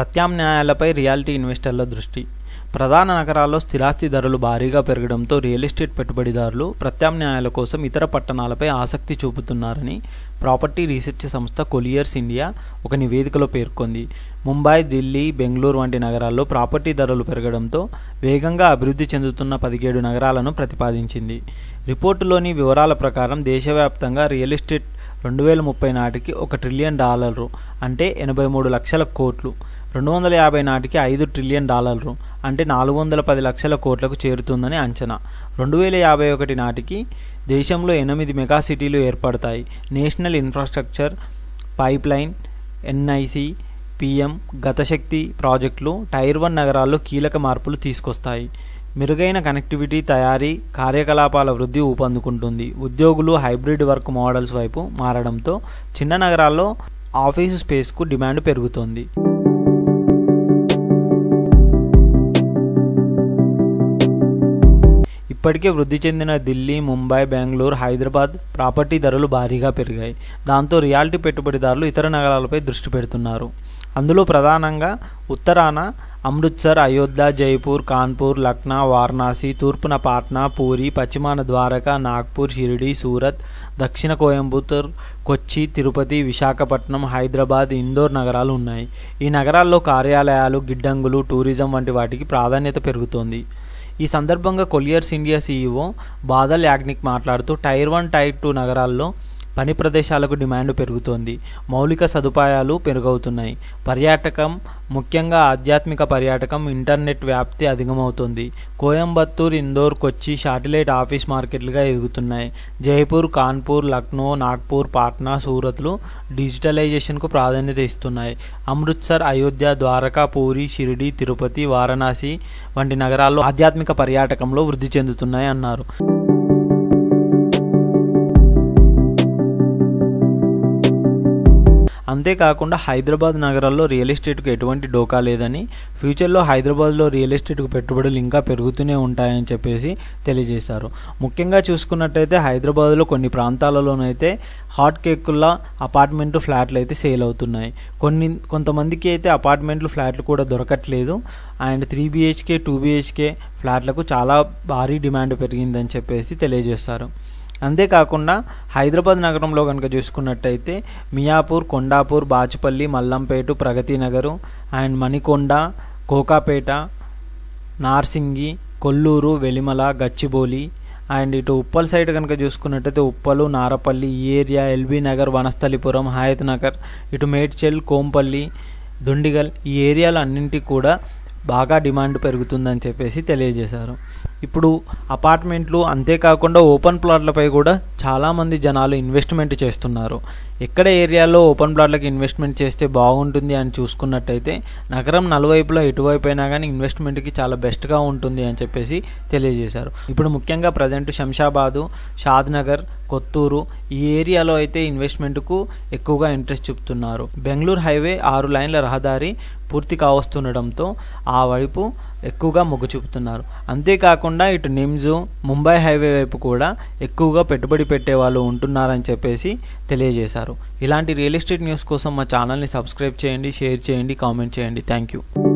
ప్రత్యామ్నాయాలపై reality ఇన్వెస్టర్ల దృష్టి. ప్రధాన నగరాల్లో స్థిరాస్తి ధరలు భారీగా పెరగడంతో రియల్ ఎస్టేట్ పెట్టుబడిదారులు ప్రత్యామ్నాయాల కోసం ఇతర పట్టణాలపై ఆసక్తి చూపుతున్నారని ప్రాపర్టీ రీసెర్చ్ సంస్థ కొలియర్స్ ఇండియా ఒక నివేదికలో పేర్కొంది. ముంబై ఢిల్లీ బెంగళూరు వంటి నగరాల్లో ప్రాపర్టీ ధరలు పెరగడంతో వేగంగా అభివృద్ధి చెందుతున్న పదిహేడు నగరాలను ప్రతిపాదించింది. రిపోర్టులోని వివరాల ప్రకారం దేశవ్యాప్తంగా రియల్ ఎస్టేట్ రెండు వేల ముప్పై నాటికి ఒక ట్రిలియన్ డాలర్లు అంటే ఎనభై మూడు లక్షల కోట్లు. రెండు వందల యాభై నాటికి ఐదు ట్రిలియన్ డాలర్లు అంటే నాలుగు వందల పది లక్షల కోట్లకు చేరుతుందని అంచనా. రెండు వేల యాభై ఒకటి నాటికి దేశంలో ఎనిమిది మెగా సిటీలు ఏర్పడతాయి. National infrastructure pipeline NIC PM Gatishakti ప్రాజెక్టులు టైర్ వన్ నగరాల్లో కీలక మార్పులు తీసుకొస్తాయి. మెరుగైన కనెక్టివిటీ తయారీ కార్యకలాపాల వృద్ధి ఊపందుకుంటుంది. ఉద్యోగులు హైబ్రిడ్ వర్క్ మోడల్స్ వైపు మారడంతో చిన్న నగరాల్లో ఆఫీసు స్పేస్కు డిమాండ్ పెరుగుతోంది. ఇప్పటికే వృద్ధి చెందిన ఢిల్లీ ముంబై బెంగళూరు హైదరాబాద్ ప్రాపర్టీ ధరలు భారీగా పెరిగాయి. దాంతో రియాలిటీ పెట్టుబడిదారులు ఇతర నగరాలపై దృష్టి పెడుతున్నారు. అందులో ప్రధానంగా ఉత్తరాన అమృత్సర్ అయోధ్య జైపూర్ కాన్పూర్ లక్నా వారణాసి తూర్పున పాట్నా పూరి పశ్చిమాన ద్వారకా నాగ్పూర్ షిరిడి సూరత్ దక్షిణ కోయంబత్తూర్ కొచ్చి తిరుపతి విశాఖపట్నం హైదరాబాద్ ఇందోర్ నగరాలు ఉన్నాయి. ఈ నగరాల్లో కార్యాలయాలు గిడ్డంగులు టూరిజం వంటి వాటికి ప్రాధాన్యత పెరుగుతోంది. ఈ సందర్భంగా Colliers India CEO Badal Yagnik మాట్లాడుతూ టైర్ వన్ టైర్ టూ నగరాల్లో పని ప్రదేశాలకు డిమాండ్ పెరుగుతోంది. మౌలిక సదుపాయాలు పెరుగవుతున్నాయి. పర్యాటకం ముఖ్యంగా ఆధ్యాత్మిక పర్యాటకం ఇంటర్నెట్ వ్యాప్తి అధికమవుతుంది. కోయంబత్తూర్ ఇందోర్ కొచ్చి శాటిలైట్ ఆఫీస్ మార్కెట్లుగా ఎదుగుతున్నాయి. జైపూర్ కాన్పూర్ లక్నో నాగ్పూర్ పాట్నా సూరత్లు డిజిటలైజేషన్కు ప్రాధాన్యత ఇస్తున్నాయి. అమృత్సర్ అయోధ్య ద్వారకా పూరి షిరిడి తిరుపతి వారణాసి వంటి నగరాల్లో ఆధ్యాత్మిక పర్యాటకంలో వృద్ధి చెందుతున్నాయి అన్నారు. అంతేకాకుండా హైదరాబాద్ నగరాల్లో రియల్ ఎస్టేట్కు ఎటువంటి డోకా లేదని ఫ్యూచర్లో హైదరాబాద్లో రియల్ ఎస్టేట్కు పెట్టుబడులు ఇంకా పెరుగుతూనే ఉంటాయని చెప్పేసి తెలియజేశారు. ముఖ్యంగా చూసుకున్నట్టయితే హైదరాబాద్లో కొన్ని ప్రాంతాలలోనైతే హాట్ కేకుల్లా అపార్ట్మెంట్ ఫ్లాట్లు అయితే సేల్ అవుతున్నాయి కొన్ని కొంతమందికి అయితే అపార్ట్మెంట్లు ఫ్లాట్లు కూడా దొరకట్లేదు. And three BHK two BHK ఫ్లాట్లకు చాలా భారీ డిమాండ్ పెరిగిందని చెప్పేసి తెలియజేస్తారు. అంతేకాకుండా హైదరాబాద్ నగరంలో కనుక చూసుకున్నట్టయితే మియాపూర్ కొండాపూర్ బాచుపల్లి మల్లంపేట ప్రగతి నగరు అండ్ మణికొండ కోకాపేట నార్సింగి కొల్లూరు వెలిమల గచ్చిబోలి అండ్ ఇటు ఉప్పల్ సైడ్ కనుక చూసుకున్నట్టయితే ఉప్పలు నారపల్లి ఈ ఏరియా ఎల్బీ నగర్ వనస్థలిపురం హాయత్ నగర్ ఇటు మేడ్చెల్ కోంపల్లి దుండిగల్ ఈ ఏరియాలు అన్నింటికి కూడా బాగా డిమాండ్ పెరుగుతుందని చెప్పేసి తెలియజేశారు. ఇప్పుడు అపార్ట్మెంట్లు అంతేకాకుండా ఓపెన్ ప్లాట్లపై కూడా చాలామంది జనాలు ఇన్వెస్ట్మెంట్ చేస్తున్నారు. ఎక్కడ ఏరియాలో ఓపెన్ ప్లాట్లకు ఇన్వెస్ట్మెంట్ చేస్తే బాగుంటుంది అని చూసుకున్నట్టయితే నగరం నలువైపులా ఎటువైపు అయినా కానీ ఇన్వెస్ట్మెంట్కి చాలా బెస్ట్గా ఉంటుంది అని చెప్పేసి తెలియజేశారు. ఇప్పుడు ముఖ్యంగా ప్రజెంట్ శంషాబాదు షాద్నగర్ కొత్తూరు ఈ ఏరియాలో అయితే ఇన్వెస్ట్మెంట్కు ఎక్కువగా ఇంట్రెస్ట్ చూపుతున్నారు. బెంగళూరు హైవే ఆరు లైన్ల రహదారి పూర్తి కావస్తుండడంతో ఆ వైపు ఎక్కువగా మొగ్గు చూపుతున్నారు. అంతేకాకుండా ఇటు నిమ్స్ ముంబై హైవే వైపు కూడా ఎక్కువగా పెట్టుబడి పెట్టే వాళ్ళు ఉంటున్నారని చెప్పేసి తెలియజేశారు. ఇలాంటి రియల్ ఎస్టేట్ న్యూస్ కోసం మా ఛానల్ని సబ్స్క్రైబ్ చేయండి షేర్ చేయండి కామెంట్ చేయండి. Thank you.